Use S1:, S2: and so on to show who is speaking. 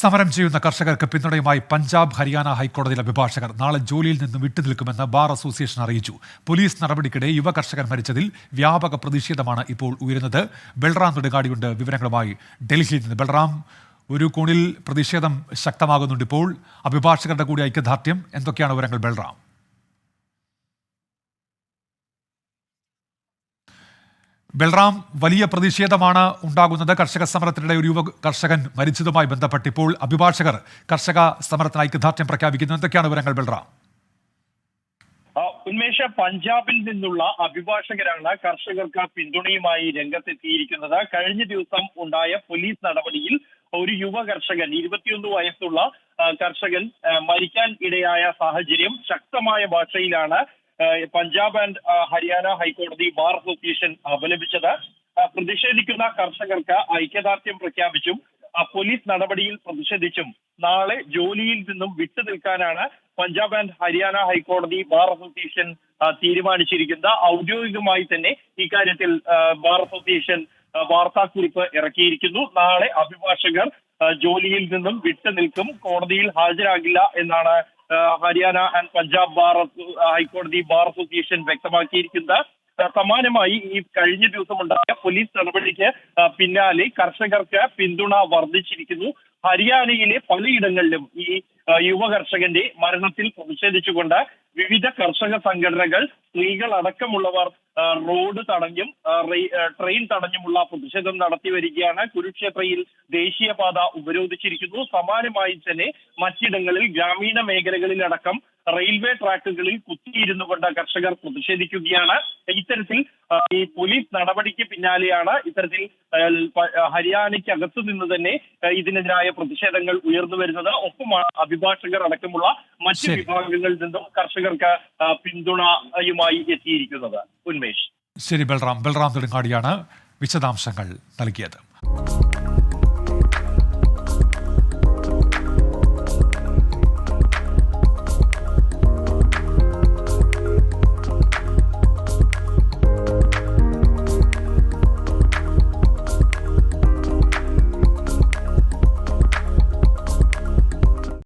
S1: സമരം ചെയ്യുന്ന കർഷകർക്ക് പിന്തുണയുമായി പഞ്ചാബ് ഹരിയാന ഹൈക്കോടതിയിലെ അഭിഭാഷകർ നാളെ ജോലിയിൽ നിന്ന് വിട്ടുനിൽക്കുമെന്ന് ബാർ അസോസിയേഷൻ അറിയിച്ചു. പോലീസ് നടപടിക്കിടെ യുവ കർഷകൻ മരിച്ചതിൽ വ്യാപക പ്രതിഷേധമാണ് ഇപ്പോൾ ഉയരുന്നത്. ബൽറാം നെടുങ്കാടിയുണ്ട് വിവരങ്ങളുമായി ഡൽഹിയിൽ നിന്ന് ബൽറാം ഒരു കോണിൽ പ്രതിഷേധം ശക്തമാകുന്നുണ്ട് ഇപ്പോൾ. അഭിഭാഷകരുടെ കൂടി ഐക്യദാർഢ്യം. എന്തൊക്കെയാണ് വിവരങ്ങൾ ബൽറാം? ബൽറാം വലിയ പ്രതിഷേധമാണ് ഉണ്ടാകുന്നത്. കർഷക സമരത്തിനിടെ ഒരു യുവ കർഷകൻ മരിച്ചതുമായി ബന്ധപ്പെട്ട് ഇപ്പോൾ അഭിഭാഷകർ കർഷക സമരത്തിന് ഐക്യദാർഢ്യം പ്രഖ്യാപിക്കുന്നു. എന്തൊക്കെയാണ് വിവരങ്ങൾ ബൽറാം?
S2: ഉന്മേഷ പഞ്ചാബിൽ നിന്നുള്ള അഭിഭാഷകരാണ് കർഷകർക്ക് പിന്തുണയുമായി രംഗത്തെത്തിയിരിക്കുന്നത്. കഴിഞ്ഞ ദിവസം ഉണ്ടായ പോലീസ് നടപടിയിൽ ഒരു യുവ കർഷകൻ ഇരുപത്തിയൊന്ന് വയസ്സുള്ള കർഷകൻ മരിക്കാൻ ഇടയായ സാഹചര്യം ശക്തമായ ഭാഷയിലാണ് പഞ്ചാബ് ആൻഡ് ഹരിയാന ഹൈക്കോടതി ബാർ അസോസിയേഷൻ അപലപിച്ചത് പ്രതിഷേധിക്കുന്ന കർഷകർക്ക് ഐക്യദാർഢ്യം പ്രഖ്യാപിച്ചും പോലീസ് നടപടിയിൽ പ്രതിഷേധിച്ചും നാളെ ജോലിയിൽ നിന്നും വിട്ടുനിൽക്കാനാണ് പഞ്ചാബ് ആൻഡ് ഹരിയാന ഹൈക്കോടതി ബാർ അസോസിയേഷൻ തീരുമാനിച്ചിരിക്കുന്നത്. ഔദ്യോഗികമായി തന്നെ ഇക്കാര്യത്തിൽ ബാർ അസോസിയേഷൻ വാർത്താക്കുറിപ്പ് ഇറക്കിയിരിക്കുന്നു. നാളെ അഭിഭാഷകർ ജോലിയിൽ നിന്നും വിട്ടുനിൽക്കും കോടതിയിൽ ഹാജരാകില്ല എന്നാണ് ഹരിയാന ആൻഡ് പഞ്ചാബ് ബാർ ഹൈക്കോടതി ബാർ അസോസിയേഷൻ വ്യക്തമാക്കിയിരിക്കുന്ന സമാനമായി ഈ കഴിഞ്ഞ ദിവസം ഉണ്ടായ പോലീസ് നടപടിക്ക് പിന്നാലെ കർഷകർക്ക് പിന്തുണ വർദ്ധിച്ചിരിക്കുന്നു. ഹരിയാനയിലെ പലയിടങ്ങളിലും ഈ യുവ കർഷകന്റെ മരണത്തിൽ പ്രതിഷേധിച്ചുകൊണ്ട് വിവിധ കർഷക സംഘടനകൾ സ്ത്രീകൾ അടക്കമുള്ളവർ റോഡ് തടഞ്ഞും ട്രെയിൻ തടഞ്ഞുമുള്ള പ്രതിഷേധം നടത്തി വരികയാണ്. കുരുക്ഷേത്രയിൽ ദേശീയപാത ഉപരോധിച്ചിരിക്കുന്നു. സമാനമായി തന്നെ മറ്റിടങ്ങളിൽ ഗ്രാമീണ മേഖലകളിലടക്കം റെയിൽവേ ട്രാക്കുകളിൽ കുത്തിയിരുന്നു കൊണ്ട് കർഷകർ പ്രതിഷേധിക്കുകയാണ്. ഇത്തരത്തിൽ ഈ പോലീസ് നടപടിക്ക് പിന്നാലെയാണ് ഇത്തരത്തിൽ ഹരിയാനയ്ക്കകത്തു നിന്ന് തന്നെ ഇതിനെതിരായ പ്രതിഷേധങ്ങൾ ഉയർന്നു വരുന്നത്. ഒപ്പമാണ് അഭിഭാഷകർ അടക്കമുള്ള മറ്റ് വിഭാഗങ്ങളിൽ നിന്നും കർഷകർക്ക് ആ, പിന്തുണയുമായി എത്തിയിരിക്കുന്നത് ഉന്മേഷ്.
S1: ശരി ബൽറാം. ബൽറാം നെടുങ്ങാടിയാണ് വിശദാംശങ്ങൾ നൽകിയത്.